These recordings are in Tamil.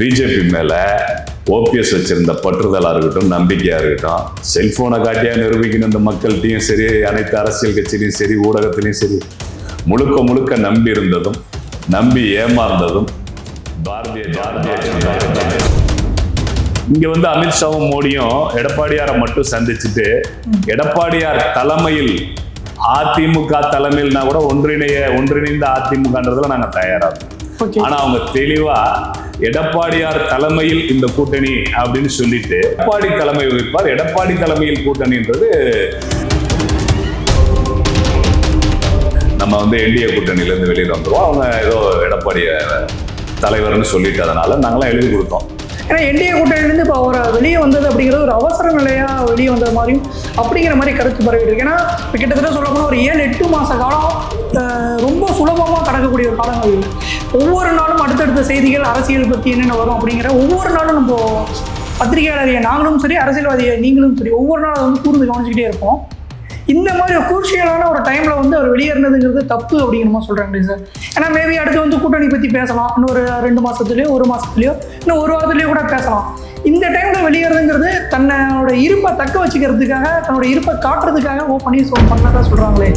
பிஜேபி மேல ஓபிஎஸ் வச்சிருந்த பற்றுதலா இருக்கட்டும் நம்பிக்கையா இருக்கட்டும் செல்போனை காட்டியா நிரூபிக்கணும் இந்த மக்கள்கிட்டையும் சரி அனைத்து அரசியல் கட்சியிலையும் சரி ஊடகத்திலையும் சரி முழுக்க முழுக்க நம்பி இருந்ததும் நம்பி ஏமாந்ததும் பாரதிய பாரதிய. இங்க வந்து அமித்ஷாவும் மோடியும் எடப்பாடியாரை மட்டும் சந்திச்சுட்டு எடப்பாடியார் தலைமையில் அதிமுக தலைமையில்னா கூட ஒன்றிணைய ஒன்றிணைந்த அதிமுகன்றதுல நாங்க தயாரா இருக்கோம் ஓகே ஆனா அவங்க தெளிவா எடப்பாடியார் தலைமையில் இந்த கூட்டணி அப்படின்னு சொல்லிட்டு எடப்பாடி தலைமை வகிப்பார். எடப்பாடி தலைமையில் கூட்டணின்றது நம்ம வந்து என்டிஏ கூட்டணியில இருந்து வெளியில வந்துருவோம். அவங்க ஏதோ எடப்பாடிய தலைவர்னு சொல்லிட்டு அதனால நாங்களாம் எழுதி கொடுத்தோம். ஏன்னா என்டிஏ கூட்டணியிலேருந்து இப்போ அவர் வெளியே வந்தது அப்படிங்கிறது ஒரு அவசர நிலையாக வெளியே வந்த மாதிரியும் அப்படிங்கிற மாதிரி கருத்து பரவிட்டு இருக்கு. ஏன்னா இப்போ கிட்டத்தட்ட சொல்லப்போனால் ஒரு ஏழு எட்டு மாத காலம் ரொம்ப சுலபமாக கடக்கக்கூடிய ஒரு காலங்கள் ஒவ்வொரு நாளும் அடுத்தடுத்த செய்திகள் அரசியல் பற்றி என்னென்ன வரும் அப்படிங்கிற ஒவ்வொரு நாளும் நம்ம பத்திரிகையாளரிய நாங்களும் சரி அரசியல்வாதியை நீங்களும் சரி ஒவ்வொரு நாளும் அதை வந்து கூர்ந்து கவனிச்சுக்கிட்டே இருப்போம். இந்த மாதிரி ஒரு குரூஷியலான ஒரு டைமில் வந்து வெளியேறினதுங்கிறது தப்பு அப்படிங்கிற சொல்கிறாங்களே சார். ஏன்னா மேபி அடுத்து வந்து கூட்டணி பத்தி பேசலாம். இன்னொரு ரெண்டு மாசத்துலயோ ஒரு மாசத்துலயோ இன்னும் ஒரு வாரத்துலேயோ கூட பேசலாம். இந்த டைம்ல வெளியேறதுங்கிறது தன்னோட இருப்பை தக்க வச்சுக்கிறதுக்காக தன்னோட இருப்பை காட்டுறதுக்காக ஓ பன்னீர்செல்வம் பண்ணதான் சொல்கிறாங்களே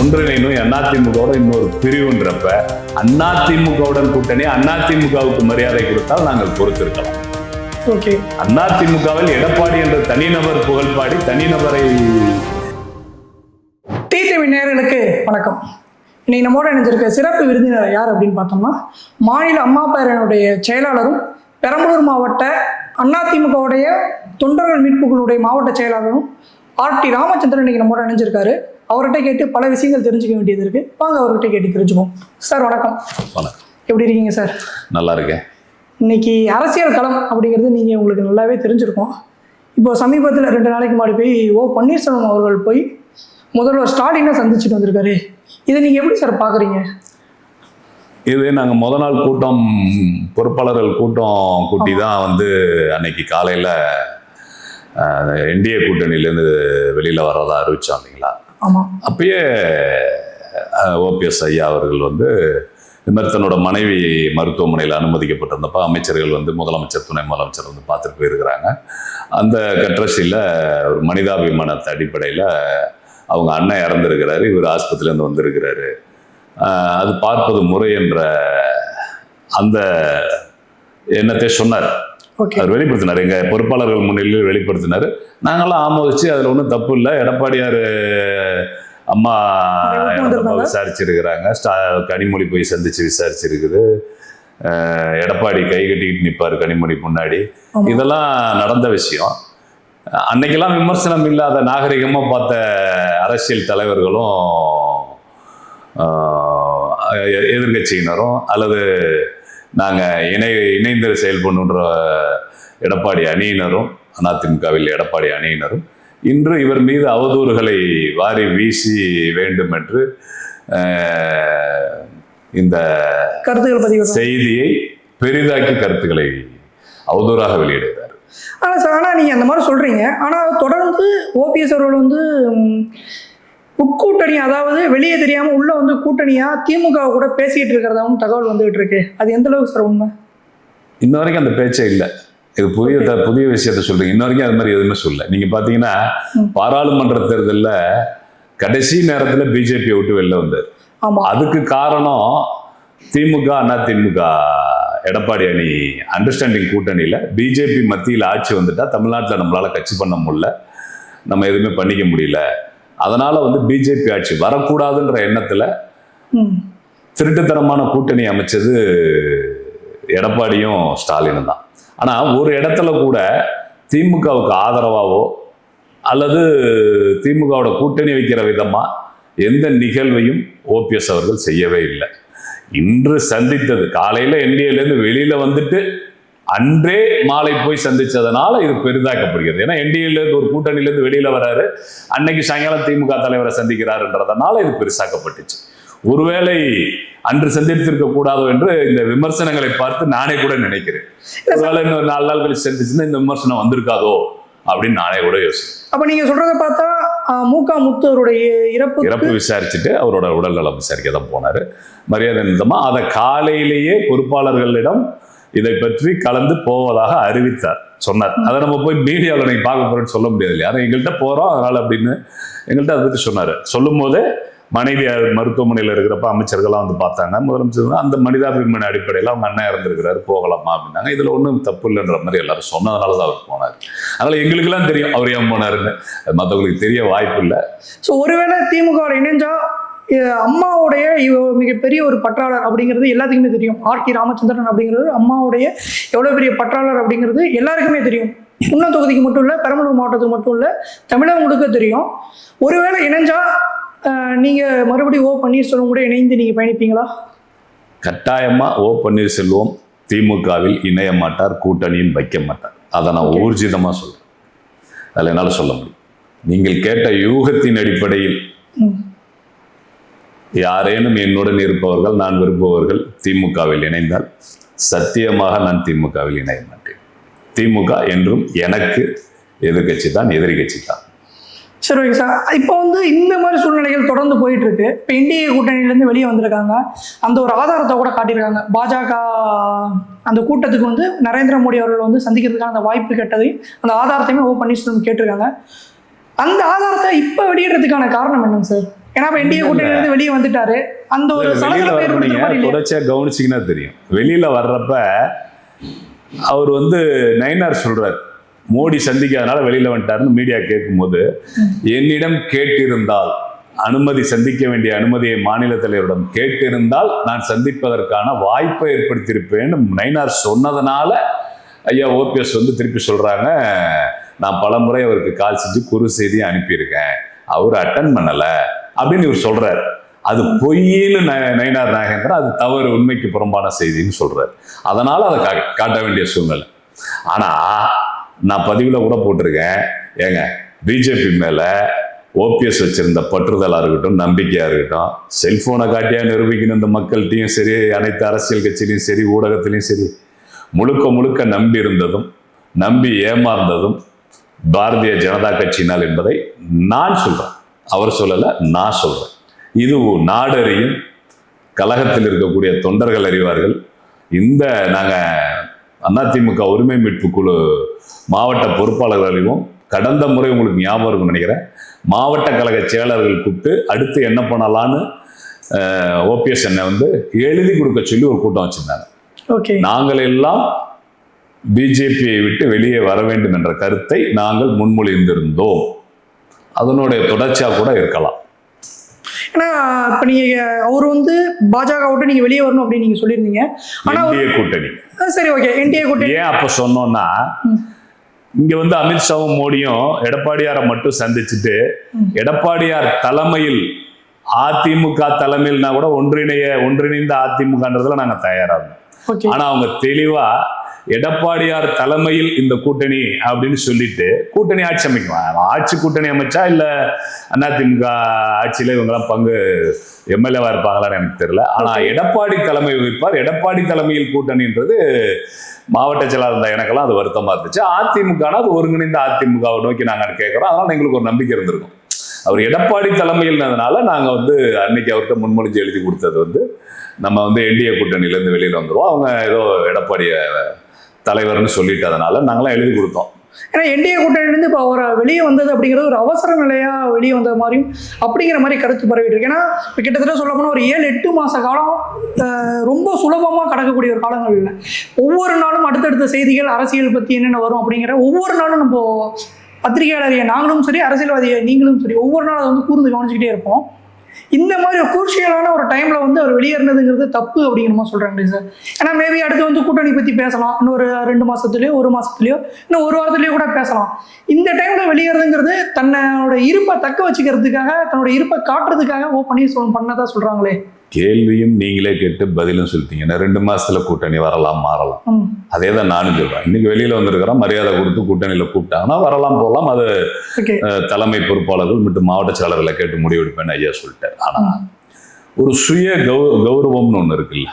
ஒன்றிணைனும் அதிமுகவோட இன்னொரு பிரிவுன்றப்ப அதிமுகவுடன் கூட்டணி அதிமுகவுக்கு மரியாதை கொடுத்தால் நாங்கள் பொறுத்திருக்கலாம். அதிமுகவில் எடப்பாடி என்ற தனிநபர் புகழ்பாடி தனிநபரை டிடிவி நேயர்களுக்கு வணக்கம். இன்னைக்கு நம்மோட இணைஞ்சிருக்க சிறப்பு விருந்தினர் யார் அப்படின்னு பார்த்தோம்னா மாநில அம்மா பேரனுடைய செயலாளரும் பெரம்பலூர் மாவட்ட அதிமுகவுடைய தொண்டர்கள் மீட்புகளுடைய மாவட்ட செயலாளரும் ஆர் டி ராமச்சந்திரன் இன்னைக்கு நம்மோட இணைஞ்சிருக்காரு. அவர்கிட்ட கேட்டு பல விஷயங்கள் தெரிஞ்சுக்க வேண்டியது இருக்கு. வாங்க அவர்கிட்ட கேட்டு தெரிஞ்சுப்போம். சார் வணக்கம். வணக்கம். எப்படி இருக்கீங்க சார்? நல்லா இருக்கேன். இன்னைக்கு அரசியல் களம் அப்படிங்கிறது நீங்கள் உங்களுக்கு நல்லாவே தெரிஞ்சிருக்கும். இப்போ சமீபத்தில் ரெண்டு நாளைக்கு முன்னாடி போய் ஓ பன்னீர்செல்வம் அவர்கள் போய் முதல்வர் ஸ்டாலினை சந்திச்சுட்டு வந்திருக்காரு. இதை நீங்கள் எப்படி சார் பார்க்குறீங்க இது நாங்கள் முத நாள் கூட்டம் பொறுப்பாளர்கள் கூட்டம் கூட்டி தான் வந்து அன்னைக்கு காலையில் என்டிஏ கூட்டணியிலேருந்து வெளியில் வர்றதா அறிவிச்சோம் இல்லைங்களா? ஆமாம் அப்பயே ஓபிஎஸ் ஐயா அவர்கள் வந்து இந்த மாதிரி தன்னோட மனைவி மருத்துவமனையில் அனுமதிக்கப்பட்டிருந்தப்ப அமைச்சர்கள் வந்து முதலமைச்சர் துணை முதலமைச்சர் வந்து பார்த்துட்டு போயிருக்கிறாங்க. அந்த கட்ரஸியில் ஒரு மனிதாபிமானத்து அடிப்படையில் அவங்க அண்ணன் இறந்துருக்கிறாரு இவர் ஆஸ்பத்திரியிலேருந்து வந்திருக்கிறாரு. அது பார்ப்பது முறை என்ற அந்த எண்ணத்தை சொன்னார். அவர் வெளிப்படுத்தினார். எங்க பொறுப்பாளர்கள் முன்னிலையில் வெளிப்படுத்தினார். நாங்களாம் ஆமோதிச்சு அதுல ஒன்றும் தப்பு இல்லை. எடப்பாடியார் அம்மா. விசாரிச்சிருக்கிறாங்க ஸ்டா கனிமொழி போய் சந்திச்சு விசாரிச்சிருக்குது எடப்பாடி கை கட்டிக்கிட்டு நிற்பார் கனிமொழி முன்னாடி. இதெல்லாம் நடந்த விஷயம் அன்னைக்கெல்லாம் விமர்சனம் இல்லாத நாகரிகமா பார்த்த அரசியல் தலைவர்களும் ஆஹ், எ- எதிர்க்கட்சியினரும் அல்லது நாங்கள் இணை இணைந்து செயல்பண்ணுன்ற எடப்பாடி அணியினரும் அதிமுகவில் எடப்பாடி அணியினரும் இன்று இவர் மீது அவதூறுகளை வாரி வீசி வேண்டும் என்று இந்த கருத்துக்கள் பதிவு செய்தியை பெரிதாக்கி கருத்துக்களை அவதூறாக வெளியிடுகிறார். ஆனால் சார் ஆனால் நீங்கள் அந்த மாதிரி சொல்கிறீங்க ஆனால் தொடர்ந்து ஓபிஎஸ் அவர்கள் வந்து உட்கூட்டணி அதாவது வெளியே தெரியாமல் உள்ளே வந்து கூட்டணியாக திமுக கூட பேசிக்கிட்டு இருக்கிறதாவும் தகவல் வந்துகிட்டு இருக்கு. அது எந்த அளவுக்கு சார் உண்மை? இன்ன வரைக்கும் அந்த பேச்சே இல்லை. இது புதிய த- புதிய விஷயத்த சொல்றீங்க. இன்ன வரைக்கும் அது மாதிரி எதுவுமே சொல்லல. நீங்க பாத்தீங்கன்னா. பாராளுமன்ற தேர்தல்ல கடைசி நேரத்துல பிஜேபியை விட்டு வெளில வந்தார். அதுக்கு காரணம் திமுக அண்ணா திமுக எடப்பாடி அணி அண்டர்ஸ்டாண்டிங் கூட்டணியில பிஜேபி மத்தியில் ஆட்சி வந்துட்டா தமிழ்நாட்டில் நம்மளால கட்சி பண்ண முடியல. நம்ம எதுவுமே பண்ணிக்க முடியல. அதனால வந்து பிஜேபி ஆட்சி வரக்கூடாதுன்ற எண்ணத்துல திருட்டுத்தனமான கூட்டணி அமைச்சது எடப்பாடியும் ஸ்டாலினும் தான். ஆனால் ஒரு இடத்துல கூட திமுகவுக்கு ஆதரவாகவோ அல்லது திமுகவோட கூட்டணி வைக்கிற விதமாக எந்த நிகழ்வையும் ஓபிஎஸ் அவர்கள் செய்யவே இல்லை. இன்று சந்தித்தது காலையில் என்டிஏலேருந்து வெளியில் வந்துட்டு அன்றே மாலை போய் சந்திச்சதுனால இது பெரிதாக்கப்படுகிறது. ஏன்னா என்டிஏலேருந்து ஒரு கூட்டணியிலேருந்து வெளியில் வராரு அன்னைக்கு சாயங்காலம் திமுக தலைவரை சந்திக்கிறாருன்றதுனால இது பெருசாக்கப்பட்டுச்சு. ஒருவேளை அன்று சந்தித்திருக்க கூடாதோ என்று இந்த விமர்சனங்களை பார்த்து நானே கூட நினைக்கிறேன். ஒருவேளை இன்னொரு நாலு நாள் கழிச்சு சந்திச்சுன்னா இந்த விமர்சனம் வந்திருக்காதோ அப்படின்னு நானே கூட யோசிக்கிறேன். அப்போ நீங்கள் சொல்கிறத பார்த்தா மூகா முத்து அவருடைய இறப்பு இறப்பு விசாரிச்சுட்டு அவரோட உடல்நலம் விசாரிக்க தான் போனார். மரியாதை நிமித்தமாக அதை காலையிலேயே பொறுப்பாளர்களிடம் இதை பற்றி கலந்து போவதாக அறிவித்தார் சொன்னார். அதை நம்ம போய் மீடியாவில் நீங்கள் பார்க்க போறேன்னு சொல்ல முடியாது இல்லையா? அதை எங்கள்கிட்ட போகிறோம் அதனால் அப்படின்னு எங்கள்கிட்ட அதை பற்றி சொன்னார். சொல்லும் போதே மனைவி மருத்துவமனையில் இருக்கிறப்ப அமைச்சர்கள்லாம் வந்து பார்த்தாங்க. முதலமைச்சர் அந்த மனிதாபிமான அடிப்படையில் அவங்க அண்ணன் இறந்துருக்கிறாரு போகலாமா அப்படின்னாங்க. இதில் ஒன்றும் தப்பு இல்லைன்ற மாதிரி எல்லாரும் சொன்னதுனால தான் அவர் போனார். அதனால் எங்களுக்கெல்லாம் தெரியும் அவர் ஏன் போனாருன்னு. மற்றவங்களுக்கு தெரிய வாய்ப்பு இல்லை. ஸோ ஒருவேளை திமுக வோட இணைஞ்சா அம்மாவுடைய மிகப்பெரிய ஒரு பற்றாளர் அப்படிங்கிறது எல்லாத்துக்குமே தெரியும். ஆர் கே ராமச்சந்திரன் அப்படிங்கிறது அம்மாவுடைய எவ்வளோ பெரிய பற்றாளர் அப்படிங்கிறது எல்லாருக்குமே தெரியும். உண்ணா தொகுதிக்கு மட்டும் இல்லை பெரம்பலூர் மாவட்டத்துக்கு மட்டும் இல்லை தமிழகம் முழுக்க தெரியும். ஒருவேளை இணைஞ்சா அஹ், நீங்க மறுபடியும் ஓ பன்னீர்செல்வம் கூட இணைந்து நீங்க பயணிப்பீங்களா? கட்டாயமா ஓ பன்னீர்செல்வம் திமுகவில் இணைய மாட்டார் கூட்டணியும் வைக்க மாட்டார். அதை நான் Okay. ஊர்ஜிதமா சொல்றேன். அதில் என்னால் சொல்ல முடியும். நீங்கள் கேட்ட யூகத்தின் அடிப்படையில். யாரேனும் என்னுடன் இருப்பவர்கள் நான் விரும்புபவர்கள் திமுகவில் இணைந்தால் சத்தியமாக நான் திமுகவில் இணைய மாட்டேன். திமுக என்றும் எனக்கு எதிர்கட்சி தான் எதிரி கட்சி தான். சரி ஓகே சார் இப்போ வந்து இந்த மாதிரி சூழ்நிலைகள் தொடர்ந்து போயிட்டு இருக்கு இப்போ இந்திய கூட்டணியிலேருந்து வெளியே வந்திருக்காங்க. அந்த ஒரு ஆதாரத்தை கூட காட்டியிருக்காங்க. பாஜக அந்த கூட்டத்துக்கு வந்து நரேந்திர மோடி அவர்கள் வந்து சந்திக்கிறதுக்கான அந்த வாய்ப்பு கேட்டதையும் அந்த ஆதாரத்தையுமே ஓ பன்னீர்செல்வம் கேட்டிருக்காங்க. அந்த ஆதாரத்தை இப்போ வெளியிடுறதுக்கான காரணம் என்னங்க சார் ஏன்னா இப்போ இந்திய கூட்டணியிலேருந்து வெளியே வந்துட்டாரு. அந்த ஒரு வெளியில சலசலப்பு வர ஏற்படுத்துற மாதிரி நீங்க இல்லையா? தொடர்ச்சியா கவனிச்சீங்கன்னா தெரியும். வெளியில வர்றப்ப அவர் வந்து நயினார் சொல்றார். மோடி சந்திக்காதனால வெளியில வந்துட்டாருன்னு மீடியா கேட்கும்போது என்னிடம் கேட்டிருந்தால் அனுமதி சந்திக்க வேண்டிய அனுமதியை மாநில தலைவரிடம் கேட்டிருந்தால் நான் சந்திப்பதற்கான வாய்ப்பை ஏற்படுத்தியிருப்பேன்னு நயினார் சொன்னதுனால ஐயா ஓபிஎஸ் வந்து திருப்பி சொல்றாங்க நான் பலமுறை அவருக்கு கால் செஞ்சு குறு செய்தியை அனுப்பியிருக்கேன். அவர் அட்டன் பண்ணல. அப்படின்னு இவர் சொல்றாரு. அது பொய்ன்னு ந- நயினார் நாகேந்திரன் அது தவறு உண்மைக்கு புறம்பான செய்தின்னு சொல்றாரு. அதனால அதை காட்ட வேண்டிய சூழ்நிலை. ஆனா நான் பதிவில் கூட போட்டிருக்கேன். ஏங்க பிஜேபி மேலே ஓபிஎஸ் வச்சிருந்த பற்றுதலாக இருக்கட்டும் நம்பிக்கையாக இருக்கட்டும் செல்போனை காட்டியாக நிரூபிக்கணும் இந்த மக்கள்கிட்டையும் சரி அனைத்து அரசியல் கட்சியிலையும் சரி ஊடகத்திலையும் சரி. முழுக்க முழுக்க நம்பி இருந்ததும் நம்பி ஏமாந்ததும் பாரதிய ஜனதா கட்சியினால் என்பதை நான் சொல்கிறேன் அவர் சொல்லலை நான் சொல்கிறேன் இது நாடறியும் கழகத்தில் இருக்கக்கூடிய தொண்டர்கள் அறிவார்கள். இந்த நாங்கள் அதிமுக உரிமை மீட்பு குழு மாவட்ட பொறுப்பாளர்கள் அறிவோம் கடந்த முறை உங்களுக்கு ஞாபகம் இருக்கும்னு நினைக்கிறேன். மாவட்ட கழக செயலர்கள் கூப்பிட்டு அடுத்து என்ன பண்ணலான்னு ஓபிஎஸ் என்னை வந்து எழுதி கொடுக்க சொல்லி ஒரு கூட்டம் வச்சிருந்தாங்க. ஓகே. நாங்கள் எல்லாம் பிஜேபியை விட்டு வெளியே வர வேண்டும் என்ற கருத்தை நாங்கள் முன்மொழிந்திருந்தோம். அதனுடைய தொடர்ச்சியா கூட இருக்கலாம். ஏன்னா இப்போ நீங்கள் அவர் வந்து பாஜக விட்டு நீங்கள் வெளியே வரணும் அப்படின்னு நீங்கள் சொல்லியிருந்தீங்க. ஆனா அவர் இந்திய கூட்டணி. சரி ஓகே. என்டிஏ கூட்டணி. ஏன் அப்ப சொன்னோம்னா. இங்க வந்து அமித்ஷாவும் மோடியும் எடப்பாடியாரை மட்டும் சந்திச்சுட்டு. எடப்பாடியார் தலைமையில் அதிமுக தலைமையில்னா கூட ஒன்றிணைய ஒன்றிணைந்த அதிமுகன்றதுல நாங்க தயாரா இருந்தோம். ஓகே. ஆனா அவங்க தெளிவா எடப்பாடியார் தலைமையில் இந்த கூட்டணி அப்படின்னு சொல்லிட்டு கூட்டணி ஆட்சி அமைக்கும் ஆட்சி கூட்டணி அமைச்சா இல்ல அதிமுக ஆட்சியில இவங்கெல்லாம் பங்கு எம்எல்ஏவா இருப்பாங்களான்னு எனக்கு தெரியல. ஆனா எடப்பாடி தலைமை வகிப்பார். எடப்பாடி தலைமையில் கூட்டணின்றது மாவட்ட செயலாளர் இருந்த எனக்கெல்லாம் அது வருத்தமா இருந்துச்சு. அதிமுகனா அது ஒருங்கிணைந்த அதிமுகவை நோக்கி நாங்க கேட்கிறோம் அதனால எங்களுக்கு ஒரு நம்பிக்கை இருந்திருக்கும். அவர் எடப்பாடி தலைமையில்னதுனால நாங்க வந்து அன்னைக்கு அவர்கிட்ட முன்மொழிஞ்சு எழுதி கொடுத்தது வந்து நம்ம வந்து என்டிஏ கூட்டணியிலேருந்து வெளியில வந்துருவோம். அவங்க ஏதோ எடப்பாடிய தலைவர்னு சொல்லிட்டதுனால நாங்களாம் எழுதி கொடுத்தோம். ஏன்னா என்டிஏ கூட்டணியிலேருந்து இப்போ அவர் வெளியே வந்தது அப்படிங்கிறது ஒரு அவசர நிலையாக வெளியே வந்தது மாதிரியும் அப்படிங்கிற மாதிரி கருத்து பரவிட்டு இருக்கு. ஏன்னா இப்போ கிட்டத்தட்ட சொல்ல போனால் ஒரு ஏழு எட்டு மாத காலம் ரொம்ப சுலபமாக கடக்கக்கூடிய ஒரு காலங்கள் இல்லை. ஒவ்வொரு நாளும் அடுத்தடுத்த செய்திகள் அரசியல் பற்றி என்னென்ன வரும் அப்படிங்கிற ஒவ்வொரு நாளும் நம்ம பத்திரிகையாளரைய நாங்களும் சரி அரசியல்வாதியை நீங்களும் சரி ஒவ்வொரு நாளும் அதை வந்து கூர்ந்து கவனிச்சுக்கிட்டே இருப்போம். இந்த மாதிரி ஒரு குரூஷியலான ஒரு டைம்ல வந்து அவர் வெளியேறினதுங்கிறது தப்பு அப்படிங்கிற மாதிரி சொல்றாங்க சார் ஏன்னா மேபி அடுத்து வந்து கூட்டணி பத்தி பேசலாம். இன்னொரு ரெண்டு மாசத்துலயோ ஒரு மாசத்துலயோ இன்னும் ஒரு வாரத்துலேயோ கூட பேசலாம். இந்த டைம்ல வெளியேறதுங்கிறது தன்னோட இருப்பை தக்க வச்சுக்கிறதுக்காக தன்னோட இருப்பை காட்டுறதுக்காக ஓ பன்னீர்செல்வம் பண்ணதான் சொல்றாங்களே. கேள்வியும் நீங்களே கேட்டு பதிலும் சொல்லிட்டீங்கன்னா ரெண்டு மாசத்துல கூட்டணி வரலாம் மாறலாம். அதே தான் நானும் சொல்றேன். இன்னைக்கு வெளியில வந்திருக்கிறோம் மரியாதை கொடுத்து கூட்டணியில கூப்பிட்டாங்கன்னா வரலாம் போகலாம். அது தலைமை பொறுப்பாளர்கள் மற்றும் மாவட்ட செயலாளர்களை கேட்டு முடிவெடுப்பேன்னு ஐயா சொல்லிட்டார். ஆனா ஒரு சுய கௌ கௌரவம்னு ஒண்ணு இருக்குல்ல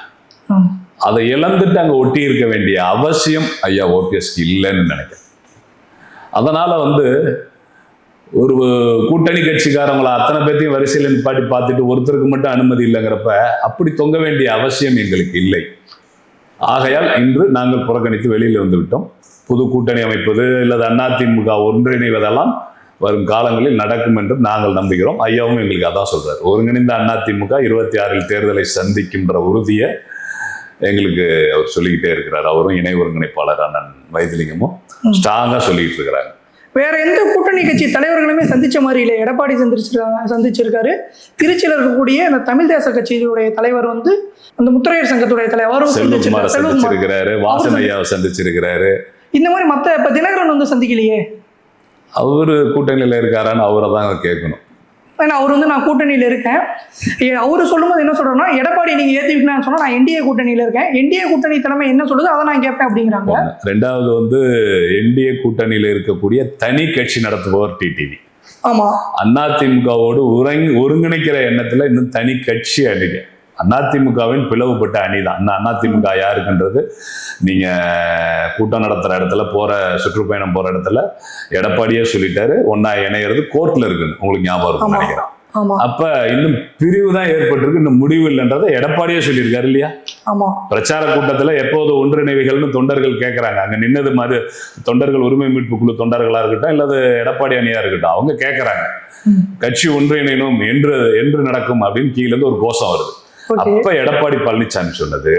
அதை இழந்துட்டு அங்க ஒட்டி இருக்க வேண்டிய அவசியம் ஐயா ஓபிஎஸ்க்கு இல்லைன்னு நினைக்கிறேன். அதனால வந்து ஒரு கூட்டணி கட்சிக்காரங்கள அத்தனை பேர்த்தையும் வரிசையில் நிப்பாட்டி பார்த்துட்டு ஒருத்தருக்கு மட்டும் அனுமதி இல்லைங்கிறப்ப அப்படி தொங்க வேண்டிய அவசியம் எங்களுக்கு இல்லை. ஆகையால் இன்று நாங்கள் புறக்கணித்து வெளியில் வந்துவிட்டோம் புது கூட்டணி அமைப்பது அல்லது அதிமுக ஒன்றிணைவதெல்லாம் வரும் காலங்களில் நடக்கும் என்று நாங்கள் நம்புகிறோம். ஐயாவும் எங்களுக்கு அதான் சொல்றார். ஒருங்கிணைந்த அதிமுக இருபத்தி ஆறில் தேர்தலை சந்திக்கின்ற உறுதியை எங்களுக்கு அவர் சொல்லிக்கிட்டே இருக்கிறார். அவரும் இணை ஒருங்கிணைப்பாளர் அண்ணன் வைத்திலிங்கமும் ஸ்ட்ராங்காக சொல்லிக்கிட்டு இருக்கிறாங்க. வேற எந்த கூட்டணி கட்சி தலைவர்களுமே சந்திச்ச மாதிரி இல்லை. எடப்பாடி சந்திச்சிருக்காங்க சந்திச்சிருக்காரு. திருச்சியில் இருக்கக்கூடிய அந்த தமிழ் தேச கட்சியினுடைய தலைவர் வந்து அந்த முத்திரையர் சங்கத்துடைய தலைவர். சந்திச்சிருக்கிறாரு. வாசன் ஐயாவை சந்திச்சிருக்கிறாரு. இந்த மாதிரி மத்த இப்ப தினகரன் வந்து சந்திக்கலையே? அவரு கூட்டணியில இருக்காரான்னு அவரை தான் கேட்கணும். ஏன்னா அவர் வந்து நான் கூட்டணியில் இருக்கேன். அவரு சொல்லும்போது என்ன சொல்றேன்னா எடப்பாடி நீங்க ஏத்துக்கிட்டேன்னு சொன்னா நான் என்டிஏ கூட்டணியில் இருக்கேன். என்டிஏ கூட்டணி தலைமை என்ன சொல்லுது அதை நான் கேட்பேன் அப்படிங்கிறாங்க. ரெண்டாவது வந்து என்டிஏ கூட்டணியில இருக்கக்கூடிய தனி கட்சி நடத்துபவர் டிடிவி ஆமா. அதிமுகவோடு ஒருங் ஒருங்கிணைக்கிற எண்ணத்துல இன்னும் தனி கட்சி அணிக. அதிமுகவின் பிளவுபட்ட அணி தான் அதிமுக யாருக்குன்றது? நீங்க கூட்டம் நடத்துற இடத்துல போற சுற்றுப்பயணம் போற இடத்துல எடப்பாடியே சொல்லிட்டாரு. ஒன்னா இணையிறது கோர்ட்ல இருக்குன்னு. உங்களுக்கு ஞாபகம் இருக்கும்னு ஆமா. நினைக்கிறேன். அப்ப இன்னும் பிரிவு தான் ஏற்பட்டிருக்கு. இன்னும் முடிவு இல்லைன்றதை எடப்பாடியே சொல்லியிருக்காரு இல்லையா? ஆமா. பிரச்சார கூட்டத்துல எப்போது ஒன்றிணைவுகள்னு தொண்டர்கள் கேட்கறாங்க அங்க நின்னது மாதிரி தொண்டர்கள் உரிமை மீட்பு குழு தொண்டர்களா இருக்கட்டும் இல்லது எடப்பாடி அணியா இருக்கட்டும் அவங்க கேட்கறாங்க. கட்சி ஒன்றிணைனும் என்று என்று நடக்கும் அப்படின்னு கீழ இருந்து ஒரு கோஷம் வருது. அப்ப எடப்பாடி பழனிசாமி சொன்னது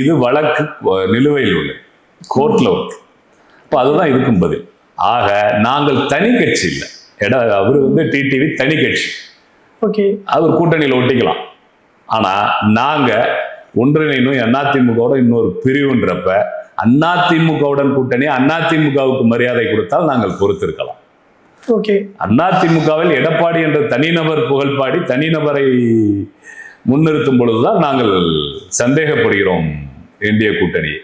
இது வழக்கு நிலுவையில் உள்ளது கோர்ட்ல இருக்கு அப்ப அதுதான் இதுக்கும் பதில். ஆக நாங்கள் தனி கட்சி இல்லை. எட அவர் வந்து டிடிவி தனி கட்சி. ஓகே அவர் கூட்டணியில் ஒட்டிக்கலாம். ஆனா நாங்க ஒன்றிணைனும் அதிமுகவோட இன்னொரு பிரிவுன்றப்ப அதிமுகவுடன் கூட்டணி அதிமுகவுக்கு மரியாதை கொடுத்தால் நாங்கள் பொறுத்திருக்கலாம். ஓகே அதிமுகவில் எடப்பாடி என்ற தனிநபர் புகழ்பாடி தனிநபரை முன்னிறுத்தும் பொழுதுதான் நாங்கள் சந்தேகப்படுகிறோம். இந்திய கூட்டணியை.